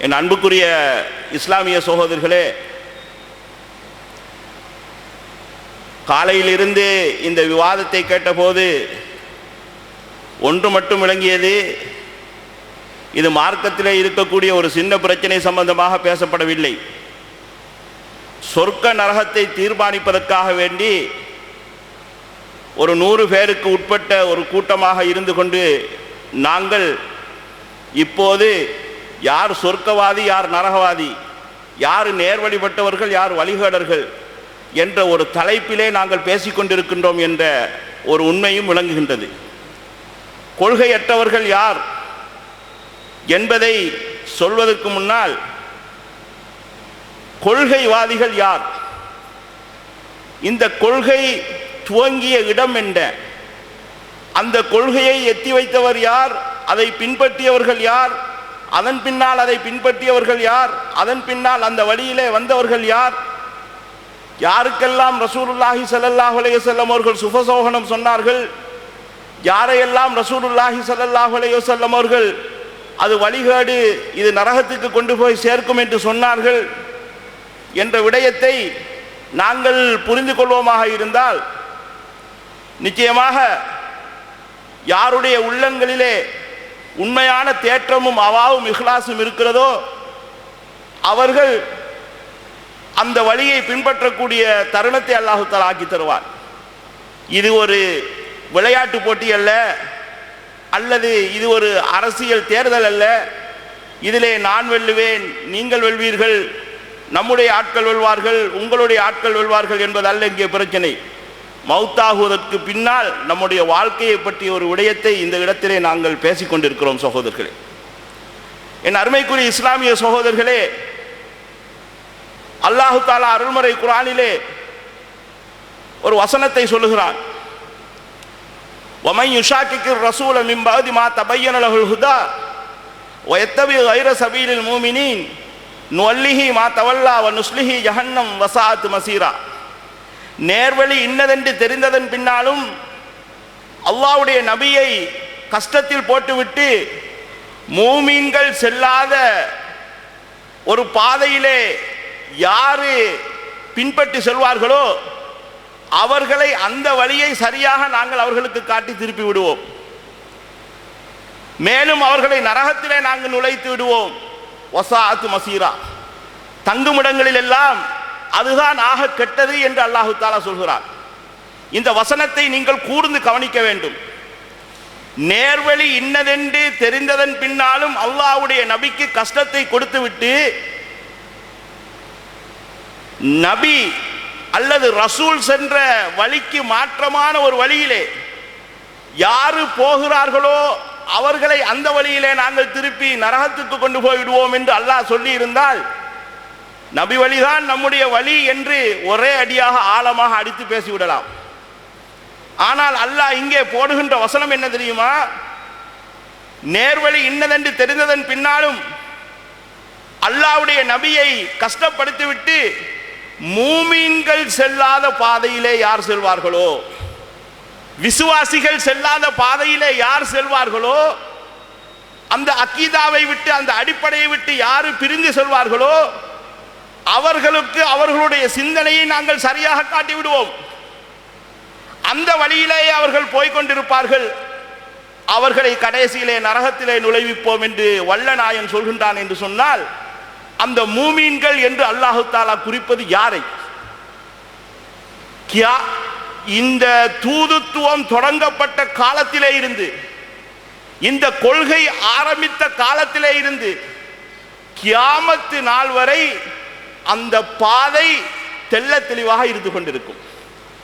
என் அன்புக்குரிய இஸ்லாமிய சகோதரர்களே காலையிலிருந்து இந்த விவாதத்தை கேட்டபோது ஒன்று மட்டும் விளங்கியது இது மார்க்கத்திலே இருக்கக்கூடிய ஒரு சின்ன பிரச்சனை சம்பந்தமாக பேசப்படவில்லை. சொர்க்க நரகத்தை தீர்மானிப்பதற்காக வேண்டி ஒரு நூறு பேருக்கு உட்பட்ட ஒரு கூட்டமாக இருந்து கொண்டு நாங்கள் இப்போது யார் சொர்க்கவாதி யார் நரகவாதி யார் நேர்வழிபட்டவர்கள் யார் வழிகேடர்கள் என்ற ஒரு தலைப்பிலே நாங்கள் பேசிக்கொண்டிருக்கின்றோம் என்ற ஒரு உண்மையும் விளங்குகின்றது. கொள்கையற்றவர்கள் யார் என்பதை சொல்வதற்கு முன்னால் கொள்கைவாதிகள் யார்? இந்த கொள்கை துவங்கிய இடம் என்ன? அந்த கொள்கையை எத்தி வைத்தவர் யார்? அதை பின்பற்றியவர்கள் யார்? அதன் பின்னால் அதை பின்பற்றியவர்கள் யார்? அதன் பின்னால் அந்த வழியிலே வந்தவர்கள் யார்? யாருக்கெல்லாம் ரசூலுல்லாஹி சல்லாஹ் அலைஹி அவர்கள் சுபசோகனம் சொன்னார்கள்? யாரையெல்லாம் ரசூலுல்லாஹி சல்லாஹ் அலைஹி அவர்கள் அது வழிகேடு இது நரகத்துக்கு கொண்டு போய் சேர்க்கும் என்று சொன்னார்கள்? என்ற விடயத்தை நாங்கள் புரிந்து கொள்வோமாக இருந்தால் நிச்சயமாக யாருடைய உள்ளங்களிலே உண்மையான தேற்றமும் அவாவும் இஹ்லாசும் இருக்கிறதோ அவர்கள் அந்த வழியை பின்பற்றக்கூடிய தருணத்தை அல்லாஹுத்தால் ஆக்கி தருவார். இது ஒரு விளையாட்டு போட்டி அல்ல அல்லது இது ஒரு அரசியல் தேர்தல் அல்ல. இதிலே நான் வெல்லுவேன் நீங்கள் வெல்வீர்கள் நம்முடைய ஆட்கள் வெல்வார்கள் உங்களுடைய ஆட்கள் வெல்வார்கள் என்பது அல்ல இங்கே பிரச்சனை. மௌத்தாகுவதற்கு பின்னால் நம்முடைய வாழ்க்கையை பற்றிய ஒரு விடயத்தை இந்த இடத்திலே நாங்கள் பேசிக்கொண்டிருக்கிறோம் சகோதரர்களே. என் அருமைக்குரிய இஸ்லாமிய சகோதரர்களே அல்லாஹு தாலா அருள்முறை குரானிலே ஒரு வசனத்தை சொல்லுகிறான். ஒமை யுஷாக்கிக்கு ரசூல மிம்பாதி மா தபையனலகுல் வைர சபீலில் மூமினின் நுவல்லிஹி மா தவல்லா வ நுஸ்லிஹி ஜஹன்னம் வசாத் மசீரா. நேர்வழி இன்னதென்று தெரிந்ததன் பின்னாலும் அல்லாவுடைய நபியை கஷ்டத்தில் போட்டுவிட்டு மூமீன்கள் செல்லாத ஒரு பாதையிலே யாரு பின்பற்றி செல்வார்களோ அவர்களை அந்த வழியை சரியாக நாங்கள் அவர்களுக்கு காட்டி திருப்பி விடுவோம். மேலும் அவர்களை நரகத்திலே நாங்கள் நுழைத்து விடுவோம். ஒசாத்து மசீரா. தங்குமிடங்களில் எல்லாம் அதுதான் ஆக கெட்டது என்று அல்லாஹு தாலா சொல்கிறார். இந்த வசனத்தை நீங்கள் கூர்ந்து கவனிக்க வேண்டும். நேர்வழி இன்னதென்று தெரிந்ததன் பின்னாலும் அல்லாஹ்வுடைய நபிக்கு கஷ்டத்தை கொடுத்துவிட்டு நபி அல்லது ரசூல் சென்ற வழிக்கு மாற்றமான ஒரு வழியிலே யாரு போகிறார்களோ அவர்களை அந்த வழியிலே நாங்கள் திருப்பி நரகத்துக்கு கொண்டு போய்விடுவோம் என்று அல்லாஹ் சொல்லி இருந்தால் நபி வழிதான் நம்முடைய வழி என்று ஒரே அடியாக ஆழமாக அடித்து பேசிவிடலாம். ஆனால் அல்லாஹ் இங்கே போடுகின்ற வசனம் என்ன தெரியுமா? நேர்வழி இன்னதென்று தெரிந்ததன் பின்னாலும் அல்லாஹ்வுடைய நபியை கஷ்டப்படுத்திவிட்டு மூமீன்கள் செல்லாத பாதையிலே யார் செல்வார்களோ? விசுவாசிகள் செல்லாத பாதையிலே யார் செல்வார்களோ? அந்த அக்கீதாவை விட்டு அந்த அடிப்படையை விட்டு யாரு பிரிந்து செல்வார்களோ? அவர்களுக்கு அவர்களுடைய சிந்தனையை நாங்கள் சரியாக காட்டி விடுவோம் அந்த வழியிலேயே அவர்கள் போய்கொண்டிருப்பார்கள். அவர்களை கடைசியிலே நரகத்திலே நுழைவிப்போம் என்று வல்ல நாயன் சொல்கின்றான் என்று சொன்னால் அந்த மூமீன்கள் என்று அல்லாஹு தாலா குறிப்பது யாரை? கியா இந்த தூதுத்துவம் தொடங்கப்பட்ட காலத்திலே இருந்து இந்த கொள்கை ஆரம்பித்த காலத்திலே இருந்து கியாமத்து நாள் வரை அந்த பாதை தெள்ள தெளிவாக இருந்து கொண்டிருக்கும்.